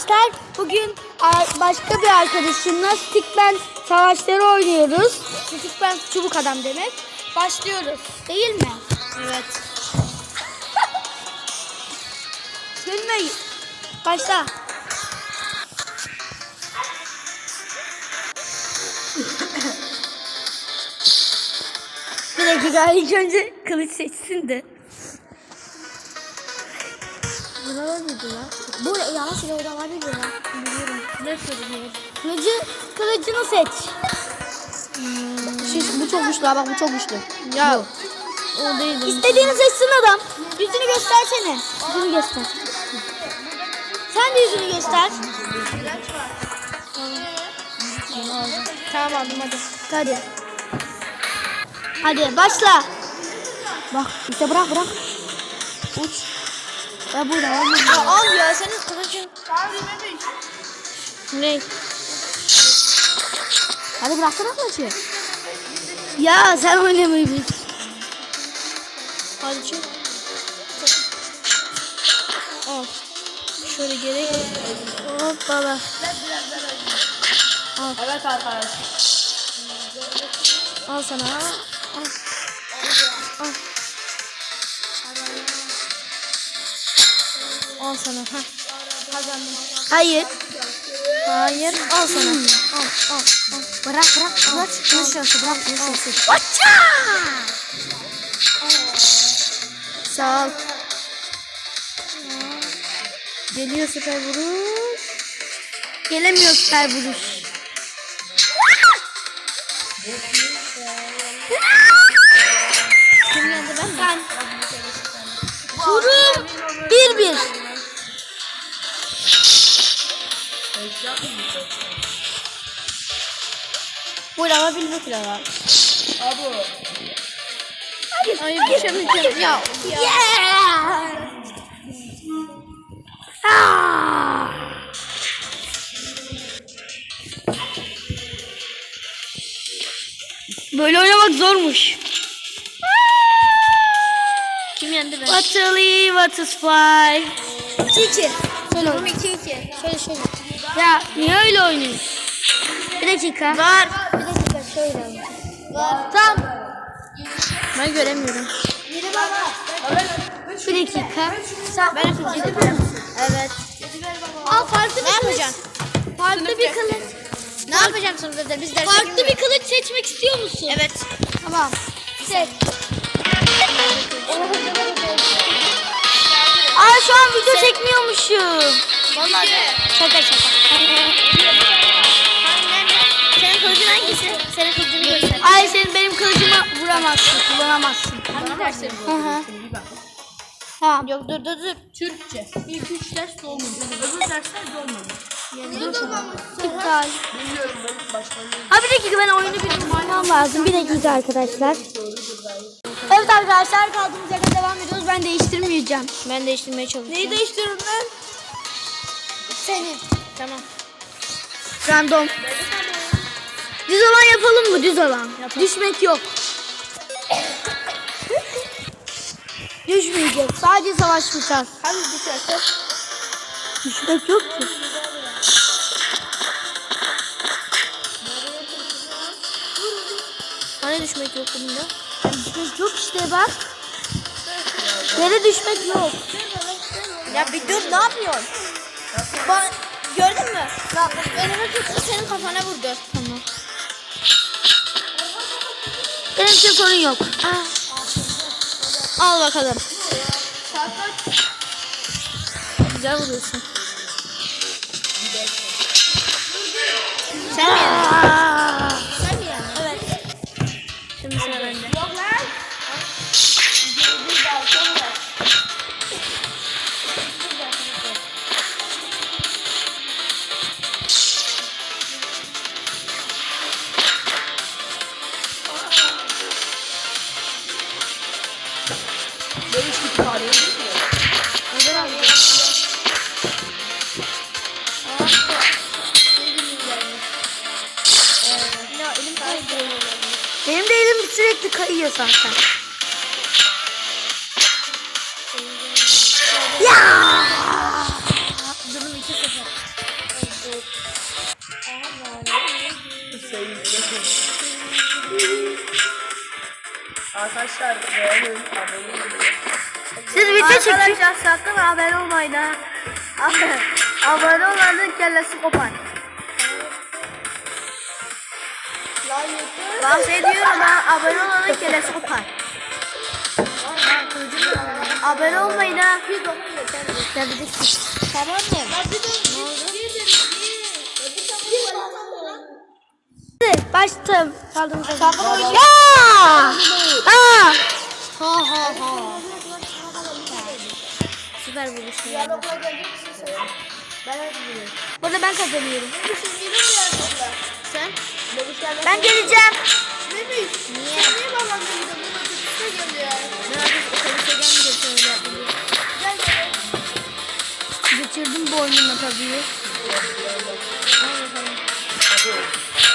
arkadaşlar. Bugün başka bir arkadaşımla Stickman savaşları oynuyoruz. Stickman çubuk adam demek. Başlıyoruz. Değil mi? Evet. Gülmeyin. Başla. bir dakika ilk önce kılıç seçsin de. Buna var mıydı lan? Bu yanlış ile orada var mıydı lan? Biliyorum. Ne söylüyor? Kılıcı, kılıcını seç. Şu, bu çok güçlü ha, bak bu çok güçlü. Ya O değil. İstediğini seçsin adam. Yüzünü göstersene. Yüzünü göster. Sen de yüzünü göster. Tamam aldım hadi. Hadi. Hadi başla. Bak işte bırak bırak. Uç. Ya ya burada. Ya al ya senin kılıcın. Ne? Hadi bıraksana kılıcı. Ya sen oynamayı bil. Hadi çık. Al. Şöyle geri. Hoppala. Evet arkadaşlar. Al sana. Al. Al. Al sana. Ha. Hayır. Hayır. Al sana. Al, al, al. Bırak, bırak. Bırak. Kılıç şansı. Bırak. Kılıç şansı. Sağ ol. Geliyor süper vuruş. Gelemiyor süper vuruş. Kim yendi ben mi? Sen. Durum bir bir. Buyur ama bilmek lazım. Hayır, Ay düşemeyeceğim. Ya. Yeah! Ah! Böyle oynamak zormuş. Kim yendi ben? What to fly. Çiçi. Söyle oğlum 2-2. Şöyle şöyle. Ya niye öyle oynuyorsun? Bir dakika. Var. Şöyle. Var. Tam. Ben göremiyorum. Bir dakika. Sen Ben yapacağım. Evet. Al farklı bir kılıç. Farklı bir kılıç. Ne yapacağım sınıfta? Biz ders Farklı bir kılıç seçmek istiyor musun? Evet. Tamam. Seç. Aa şu an video çekmiyormuşum. Vallahi. Şaka şaka. Kılıcın hangisi? Senin kılıcını göster. Ay sen benim kılıcımı vuramazsın, kullanamazsın. Hangi dersleri Hı hı. Tamam. Yok dur dur dur. Türkçe. İlk üç ders dolmadı. Öbür dersler dolmadı. İptal. Bilmiyorum ben başkanım. Ha bir dakika ben oyunu bir bulmam lazım. Bir dakika arkadaşlar. Evet arkadaşlar kaldığımız yerden devam ediyoruz. Ben değiştirmeyeceğim. Ben değiştirmeye çalışıyorum. Neyi değiştiriyorum ben? Senin. Tamam. Random. Düz alan yapalım mı? Düz alan. Düşmek yok. Düşmeyecek. Sadece savaşmayacağız. Hadi düşerse. Düşmek yok ki. Hani düşmek yok bunda? Düşmek yok işte bak. Yere düşmek yok. Ya bir dur ne yapıyorsun? Bak gördün mü? Bak elime tuttu senin kafana vurdu. Tamam. Benim için sorun yok. Al bakalım. Güzel vuruyorsun. Ya elim kaydı. Benim de elim sürekli kayıyor zaten. Arkadaşlar beğenin, abone olun. Siz video çekin. Arkadaşlar sakın abone olmayın ha. abone olanın kellesi kopar. Bahsediyorum ha. Abone olanın kellesi kopar. abone olmayın ha. Tamam mı? Başladım. Sakın oynayın. Ya! Aa! Ha ha ha. Süper buluşma. Burada ben kazanıyorum. Sen? Ben geleceğim. Niye? Niye babam da geliyor? Ne? Otobüse gelmeyecek yapmayı. Geçirdim boynuma tabii. Ya!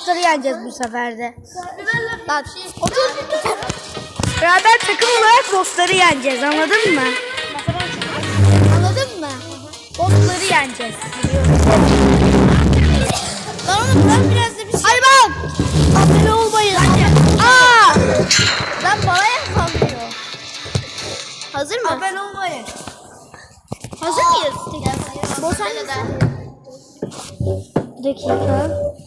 Bossları yeneceğiz bu sefer de. Bak. Otur. Beraber takım olarak bossları yeneceğiz anladın mı? Anladın mı? Bossları yeneceğiz. Lan oğlum ben biraz da bir şey. Hayvan! Abone olmayın. Aa! Lan bana yapamıyor. Hazır mı? Abone olmayın. Hazır mıyız? Bosan Bir dakika.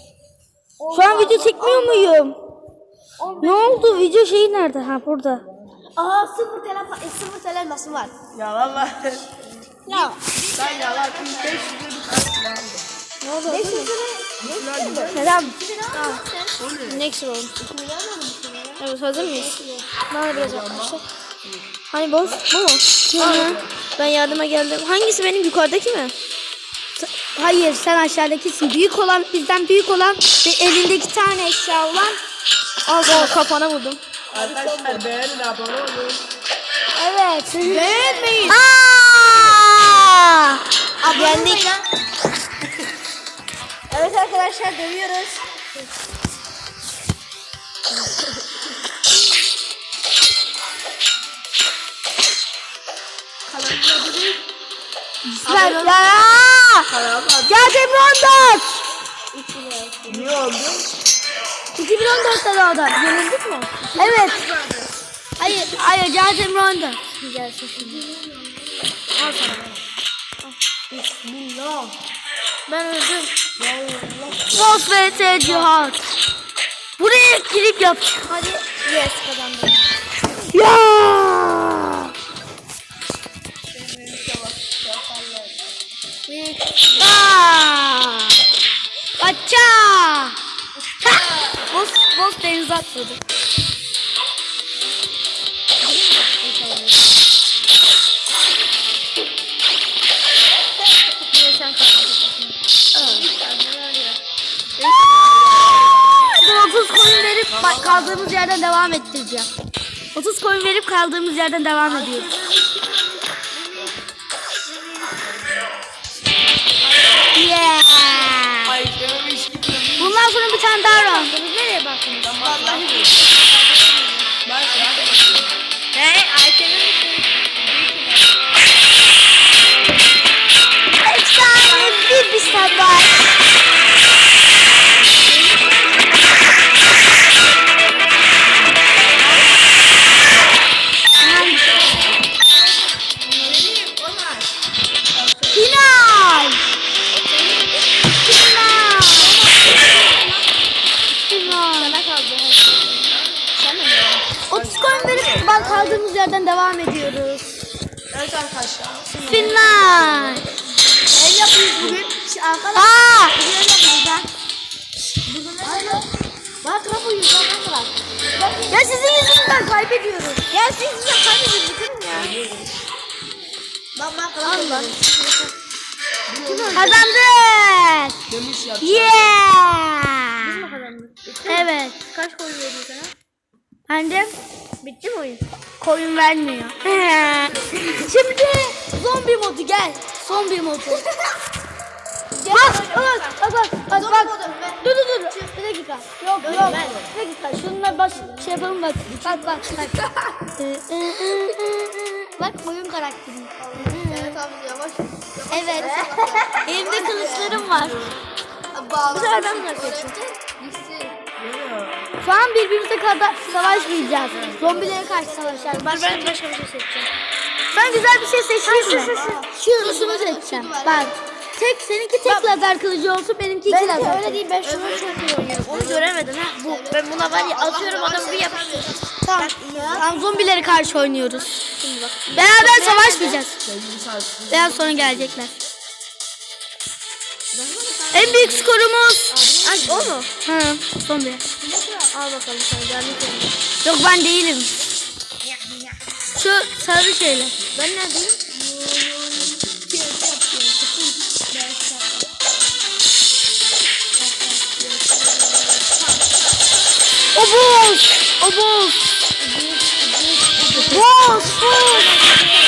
Şu an video çekmiyor muyum? Ne oldu? Video şeyi nerede? Ha burada. Aa sıfır tele, e, sıfır tele elması var. Yalan lan. Ya. Sen yalan. 500 lira bir tane Ne oldu? 500 lira. Selam. Next round. Evet hazır mıyız? Bana biraz yaklaşık. Hani boss? Bu mu? Ben yardıma geldim. Hangisi benim yukarıdaki mi? Hayır sen aşağıdakisin. Büyük olan bizden büyük olan ve elindeki tane eşya olan. Al o kafana vurdum. Arkadaşlar beğenin, abone olun. Evet. Beğenmeyin. Aa! Yendik. evet arkadaşlar dövüyoruz. Ver. Ya! Kanalım Geldim 14. Niye oldu? 2014'te doğdu. Yenildik mi? Evet. Hayır, hayır geldim 14. Güzelsin şimdi. Bismillah. Ben öldüm. Boss vs Cihat. Buraya girip yapacağım. Hadi. Yes kazandım. Ya! Aa! Aça! Ha! Boss, boss denize atladı. 30 coin verip kaldığımız yerden devam ettireceğim. 30 coin verip kaldığımız yerden devam ediyoruz. Ya sizin yüzünüzden kaybediyoruz. Ya siz de kaybedin bitirin ya. Bak. Allah. Kazandık. Yeah. Evet. Kaç koyun veriyor sana? Annem Bitti mi oyun? koyun vermiyor. Şimdi zombi modu gel. Zombi modu. Bak bak bak bak bak bak. Dur dur dur. Bir dakika. Yok yok. Bir dakika. Şununla baş şey yapalım bak. Bak bak bak. bak oyun karakteri. Evet abi yavaş. Evet. Elimde kılıçlarım var. Bu sefer ben bunu seçeyim. Şu an birbirimize kadar savaşmayacağız. Zombilere karşı savaşacağız. Bak ben başka bir şey seçeceğim. sen güzel bir şey seçtin mi? Şu seçeceğim. Bak. Tek seninki tek lazer kılıcı olsun benimki iki lazer. Benimki öyle değil ben şunu çok iyi oynuyorum. Onu göremedin ha. Bu. Ben buna var ya atıyorum adamı bir yapıştırıyorum. Tamam. Tamam zombilere karşı oynuyoruz. Şimdi bak. Beraber savaşmayacağız. Biraz sonra gelecekler. En büyük skorumuz. Ay o mu? Ha, zombi. Al bakalım sana geldik önce. Yok ben değilim. Şu sarı şeyler. Ben neredeyim? Obuz! Obuz! Boz! Boz! Reality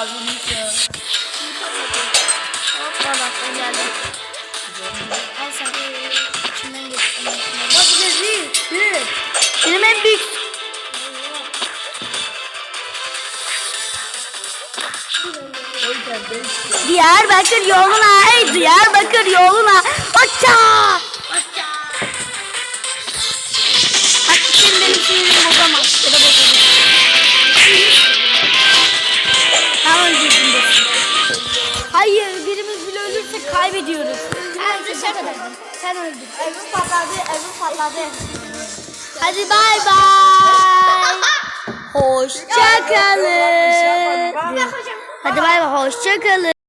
patlattı. Ya bak ben geldim. Al sen. İçinden geç. Bak bu büyük. Büyük. Benim en büyük. Diyarbakır yoluna, ey Diyarbakır yoluna. Hoşça! Bak şimdi benim bozamaz. Bence sen öldün. Sen öldün. Evim patladı. Evim patladı. Hadi bay bay. Hoşça kalın. Hadi bay bay, hoşça kalın.